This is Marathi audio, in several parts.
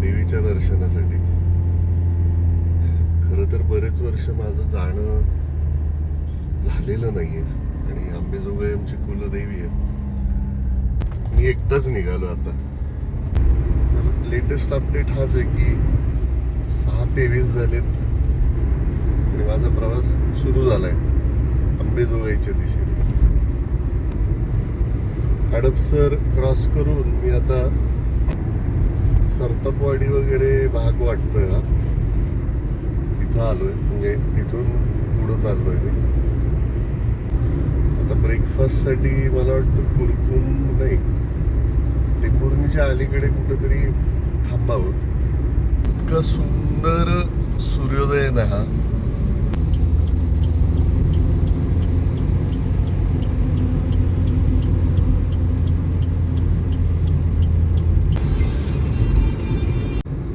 देवीच्या दर्शनासाठी. खरं तर बरेच वर्ष माझं जाणं झालेलं नाहीये. आणि आंबेजोगाई आमची कुलदेवी आहे मी एकटाच निघालो आता. तर लेटेस्ट अपडेट हाच आहे की सहा तेवीस झालेत. आणि माझा प्रवास सुरू झालाय. आंबेजोगाईच्या दिशेने. हडपसर क्रॉस करून मी आता सरतपवाडी वगैरे भाग वाटतोय हा. तिथं आलोय. म्हणजे तिथून पुढं चाललोय मी. आता ब्रेकफास्टसाठी मला वाटतं कुरकुम नाही. टेंभुर्णीच्या अलीकडे कुठंतरी थांबावं. इतका सुंदर सूर्योदय ना हा.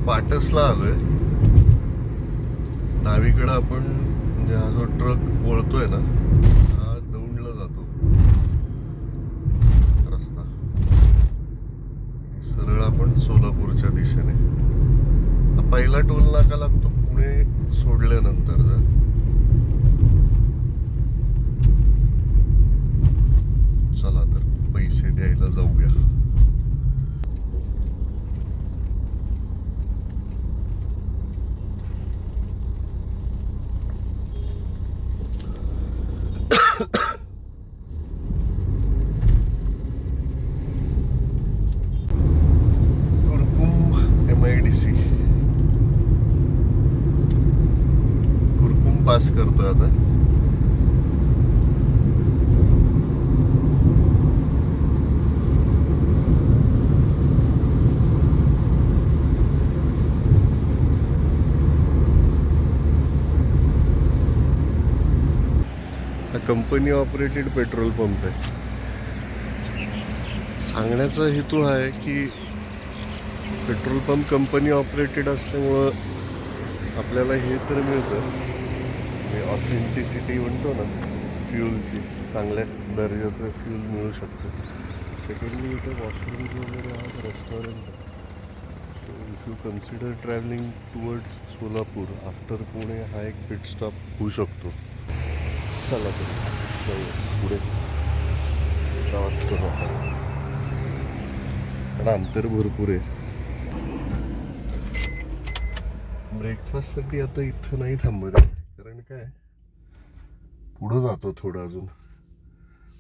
पाटसला आलोय. डावीकडे आपण म्हणजे हा जो ट्रक वळतोय ना हा दौंडला जातो. रस्ता. सरळ आपण सोलापूरच्या दिशेने. हा पहिला टोल नाका लागतो पुणे सोडल्यानंतरचा चला तर पैसे द्यायला जाऊया Kurkum M I D C Kurkum pass करतोय आता हा कंपनी ऑपरेटेड पेट्रोल पंप आहे. सांगण्याचा हेतू आहे की पेट्रोल पंप कंपनी ऑपरेटेड असल्यामुळं आपल्याला हे तर मिळतं. ऑथेंटिसिटी म्हणतो ना फ्युलची चांगल्या दर्जाचं फ्यूल मिळू शकतं. सेकंडली इथं वॉशरूम्स वगैरे आहेत restaurant so if you consider travelling towards Solapur after Pune हा एक पिट स्टॉप होऊ शकतो. चला तर पुढे. प्रवास करू आपण. कारण अंतर भरपूर आहे. ब्रेकफास्टसाठी आता इथं नाही थांबत कारण काय? पुढं जातो थोडं अजून.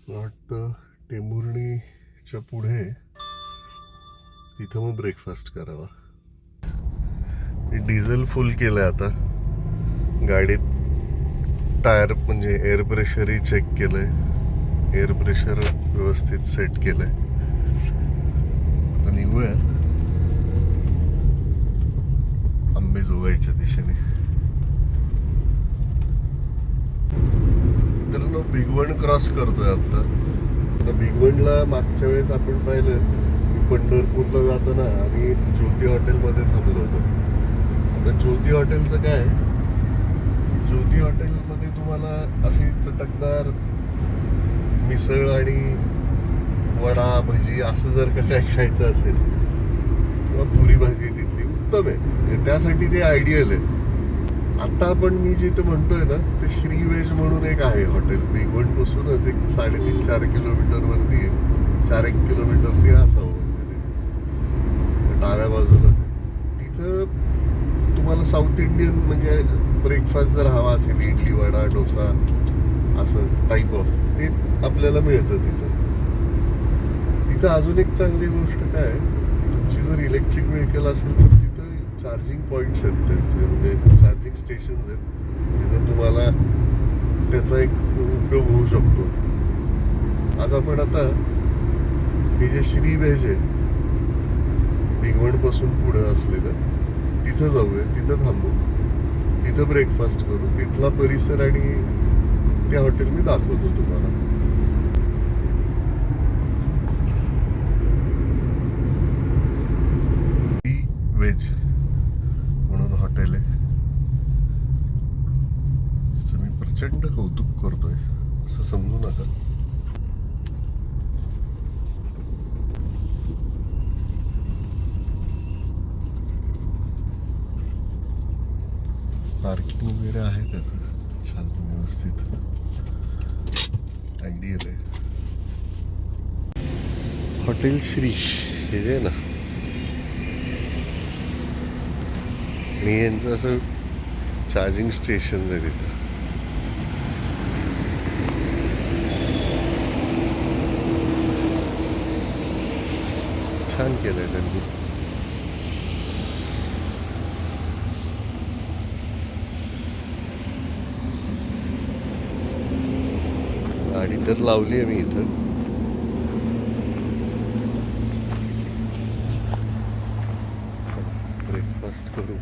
मला वाटतं टेंभुर्णीच्या पुढे तिथं मग ब्रेकफास्ट करावा. डिझेल फुल केलंय आता. गाडीत टायर म्हणजे एअर प्रेशरही चेक केलंय. एअर प्रेशर व्यवस्थित सेट केलंय. आता निघूया. आंबेजोगाईच्या दिशेने. मित्रांनो भिगवण क्रॉस करतोय आता. आता बिगवणला मागच्या वेळेस आपण पाहिलं की पंढरपूरला जाताना आम्ही ज्योती हॉटेलमध्ये थांबलो होतो. आता ज्योती हॉटेलचं काय आहे? ज्योती हॉटेल तुम्हाला अशी चटकदार मिसळ आणि वडा भजी असं जर का काय खायचं असेल किंवा पुरी भाजी तिथली उत्तम आहे. म्हणजे त्यासाठी ते आयडियल आहे. आता आपण मी जिथं म्हणतोय ना ते श्री वेज म्हणून एक आहे हॉटेल. भिगवण पासूनच एक साडेतीन चार किलोमीटरवरती आहे. चार एक किलोमीटर असावं म्हणजे डाव्या बाजूलाच आहे. तिथं तुम्हाला साऊथ इंडियन म्हणजे ब्रेकफास्ट जर हवा असेल इडली वडा डोसा असं टाईप ऑफ ते आपल्याला मिळतं तिथं. तिथं अजून एक चांगली गोष्ट काय तुमची जर इलेक्ट्रिक व्हेकल असेल तर तिथं चार्जिंग पॉईंट्स आहेत त्यांचे म्हणजे चार्जिंग स्टेशन्स आहेत जिथं तुम्हाला त्याचा एक उपयोग होऊ शकतो. आज आपण आता हे जे श्री व्हेज आहे भिगवणपासून पुढं असलेलं तिथं जाऊया तिथं थांबू. तिथं ब्रेकफास्ट करू. तिथला परिसर आणि त्या हॉटेल मी दाखवतो तुम्हाला. व्हेज म्हणून हॉटेल आहे. त्याचं मी प्रचंड कौतुक करतोय. असं समजू नका. पार्किंग वगैरे आहे त्याचं. छान व्यवस्थित. आयडियल आहे. हॉटेल श्री हे जे आहे ना. आणि यांचं असं चार्जिंग स्टेशन आहे तिथं. छान केलं आहे त्यांनी गाडी तर लावली आहे मी इथं. ब्रेकफास्ट करू.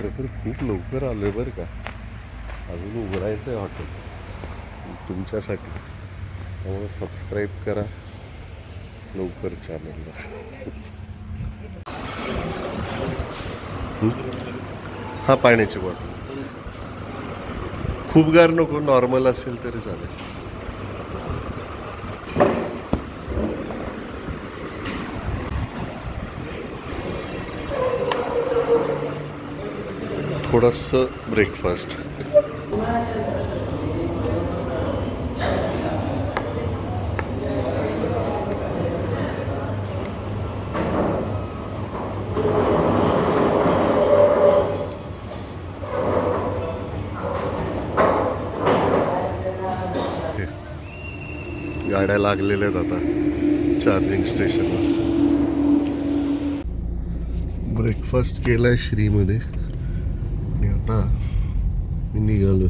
खरं खूप लवकर आलो आहे बरं का. अजून उघडायचं आहे हॉटेल तुमच्यासाठी. त्यामुळे सबस्क्राईब करा. लवकर चॅनलला हा पाण्याची बॉटल खूप गार नको नॉर्मल असेल तरी चालेल. थोडंसं ब्रेकफास्ट गाड्या लागलेल्या आहेत आता चार्जिंग स्टेशनवर ब्रेकफास्ट केला आहे श्रीमध्ये. मी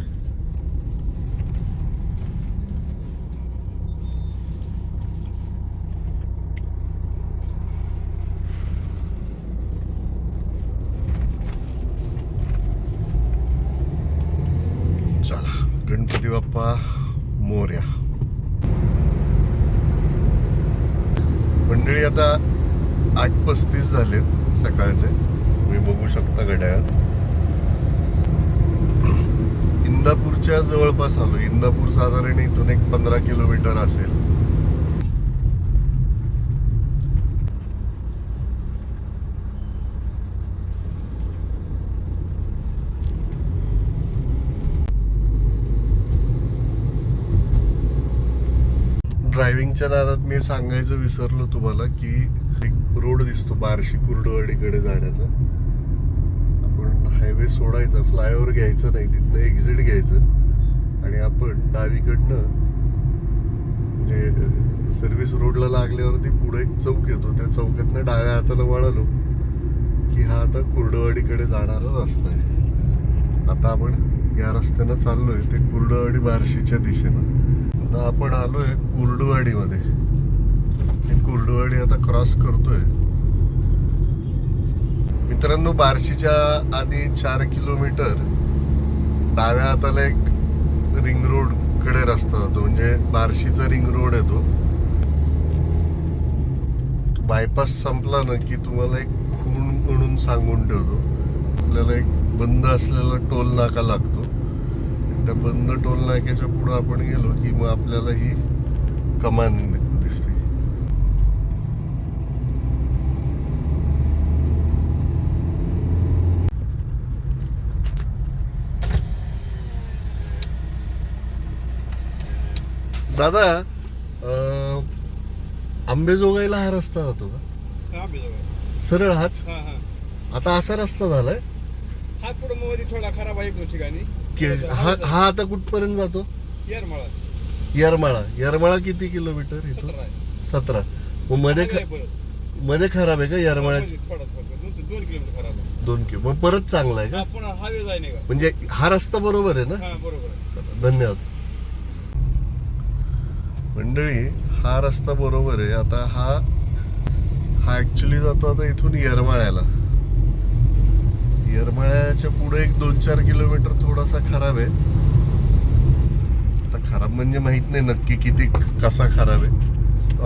चला गणपती बाप्पा मोर्या मंडळी आता आठ पस्तीस झालेत सकाळचे. तुम्ही बघू शकता घड्याळात. इंदापूरच्या जवळपास आलो. इंदापूर साधारण इथून एक पंधरा किलोमीटर असेल. ड्रायव्हिंगच्या नादात मी सांगायचं विसरलो तुम्हाला की एक रोड दिसतो बार्शी कुर्डवाडीकडे जाण्याचा. हायवे सोडायचा फ्लायओव्हर घ्यायचं नाही तिथनं एक्झिट घ्यायचं. आणि आपण डावीकडनं म्हणजे सर्व्हिस रोडला लागल्यावरती पुढे एक चौक येतो. त्या चौकातनं डाव्या हाताला वळालो की हा आता कुर्डवाडीकडे जाणारा रस्ता आहे. आता आपण या रस्त्यानं चाललोय ते कुर्डवाडी बार्शीच्या दिशेनं. आता आपण आलोय कुर्डवाडीमध्ये. कुर्डवाडी आता क्रॉस करतोय. मित्रांनो बार्शीच्या आधी चार किलोमीटर डाव्या हाताला एक रिंग रोडकडे रस्ता जातो. म्हणजे बार्शीचा रिंग रोड येतो बायपास संपला ना की तुम्हाला एक खूण म्हणून सांगून ठेवतो. आपल्याला एक बंद असलेला टोल नाका लागतो. त्या बंद टोल नाक्याच्या पुढे आपण गेलो की मग आपल्याला ही कमान दिसते. दादा आंबेजोगाईला हा रस्ता जातो का. सरळ हाच? हा हा. आता असा रस्ता झालाय. हा पुढे मध्ये थोडा खराब आहे ठिकाणी. हा हा आता कुठपर्यंत जातो? येरमाळा. येरमाळा. येरमाळा किती किलोमीटर इथून? सतरा मग मध्ये. मध्ये खराब आहे का थोडा दोन किलोमीटर खराब आहे. दोन किलो. मग परत चांगला आहे का? म्हणजे हा रस्ता बरोबर आहे ना? बरोबर धन्यवाद. मंडळी हा रस्ता बरोबर आहे. आता हा हा ऍक्च्युली जातो आता इथून येरमाळ्याला. येरमाळ्याच्या पुढे एक दोन चार किलोमीटर थोडासा खराब आहे. आता खराब म्हणजे माहीत नाही नक्की किती कसा खराब आहे.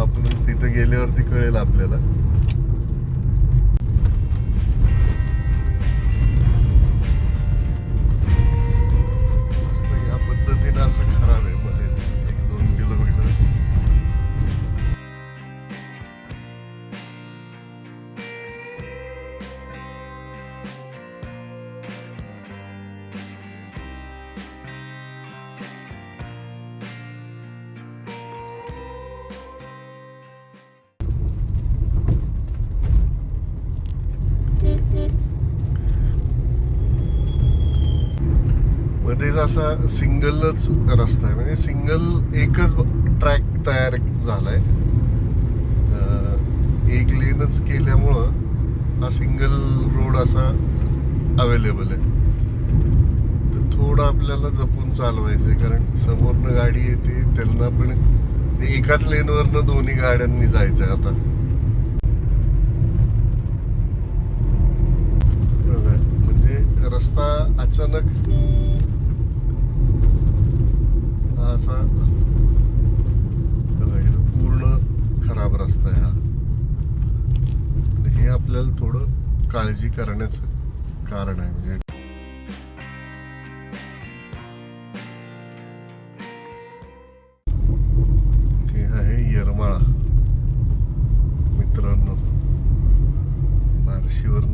आपण तिथे गेल्यावरती कळेल आपल्याला. मध्येच असा सिंगलच रस्ता आहे. म्हणजे सिंगल एकच ट्रॅक तयार झालाय. एक लेनच केल्यामुळं हा सिंगल रोड असा अवेलेबल आहे. तर थोडं आपल्याला जपून चालवायचं आहे कारण समोरनं गाडी येते त्यांना पण एकाच लेनवरनं दोन्ही गाड्यांनी जायचं आहे आता म्हणजे रस्ता अचानक हा असा बघा, इथं पूर्ण खराब रस्ता आहे हा. हे आपल्याला थोडं काळजी करण्याचं कारण आहे. म्हणजे आहे मित्रांनो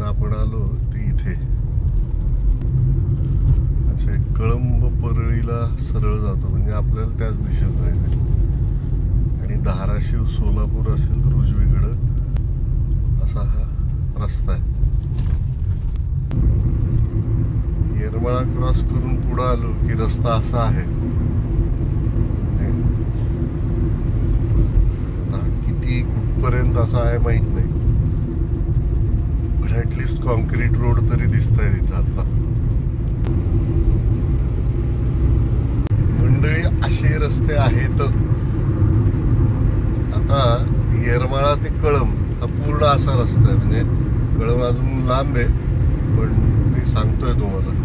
आपण आलो ते इथे. सरळ जातो. म्हणजे आपल्याला त्याच दिशेत जायचं आणि धाराशिव सोलापूर असेल तर उजवीकडं असा हा रस्ता आहे. येरमाळा क्रॉस करून पुढं आलो की रस्ता असा आहे. आता किती कुठपर्यंत असा आहे माहीत नाही. पण ऍटलिस्ट कॉन्क्रीट रोड तरी दिसत आहे तिथं आता. मंडळी असे रस्ते आहेत. आता येरमाळा ते कळम हा पूर्ण असा रस्ता आहे. म्हणजे कळम अजून लांब आहे पण मी सांगतोय तुम्हाला.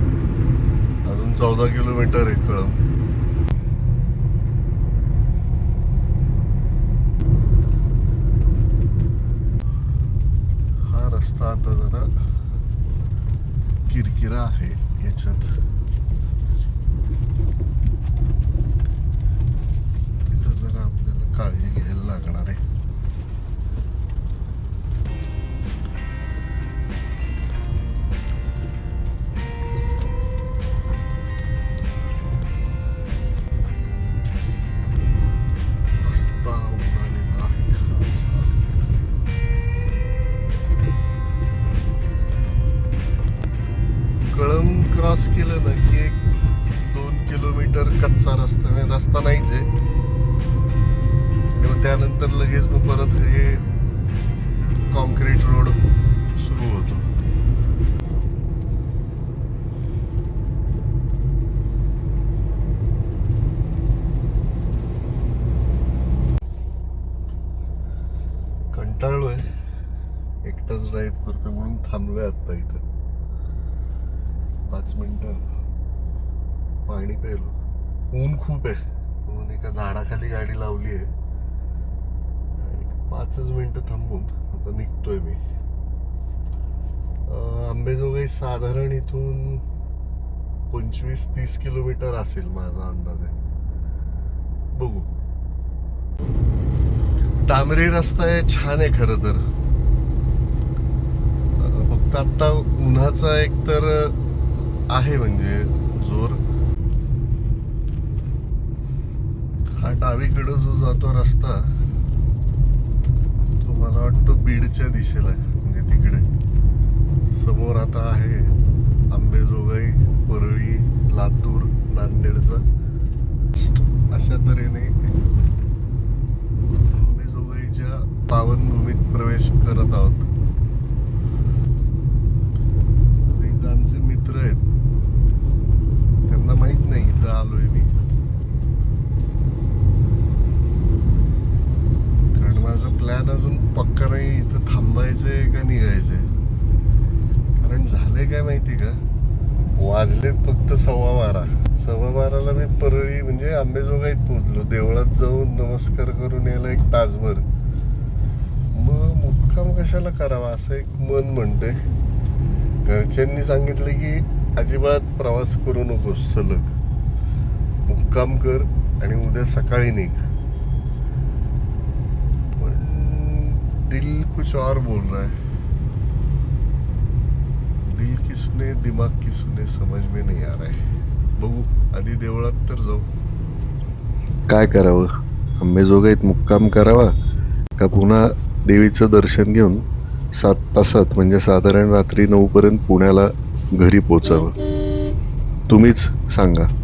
अजून चौदा किलोमीटर आहे कळम हा रस्ता आता जरा किरकिरा आहे याच्यात इथं जरा आपल्याला काळजी घ्यायला लागणार आहे कळम क्रॉस केलं ना कॉन्क्रीट रोड सुरू होतो. कंटाळलोय. एकटाच ड्राईव्ह करतोय म्हणून थांबलोय आता इथं. पाच मिनिटं पाणी प्यायलो. ऊन खूप आहे. म्हणून एका झाडाखाली गाडी लावली आहे आणि पाचच मिनिटं थांबून आता निघतोय मी अं, साधारण इथून पंचवीस तीस किलोमीटर असेल माझा अंदाज आहे. बघू. डांबरी रस्ता आहे छान आहे खरं तर. फक्त आता उन्हाचा एक तर आहे म्हणजे जोर. हा डावीकडे जो जातो रस्ता तो मला वाटतं बीडच्या दिशेला आहे म्हणजे तिकडे. समोर आता आहे आंबेजोगाई परळी लातूर नांदेडचा. अशा तऱ्हेने आंबेजोगाईच्या पावनभूमीत प्रवेश करत आहोत. आता आमचे मित्र आहेत. त्यांना माहीत नाही इथं आलोय मी. कारण माझा प्लॅन अजून पक्का नाही इथं थांबायचंय का निघायचंय? कारण झालंय काय माहिती का? वाजलेत फक्त सव्वा बारा. सव्वा बाराला मी परळी म्हणजे आंबेजोगाईत पोहोचलो. देवळात जाऊन नमस्कार करून यायला एक तासभर. मग मुक्काम कशाला करावा असं एक मन म्हणते घरच्यांनी सांगितलं की अजिबात प्रवास करू नकोस सलग. मुक्काम कर आणि उद्या सकाळी निघ. पण दिल कुछ और बोल रहा है. दिल की सुने दिमाग की सुने समज में नाही आ रहा है। बघू आधी देवळात तर जाऊ। काय करावं? अंबेजोगाईत मुक्काम करावा का पुन्हा देवीचं दर्शन घेऊन सात तासात म्हणजे साधारण रात्री नऊपर्यंत पुण्याला घरी पोचावं? तुम्हीच सांगा.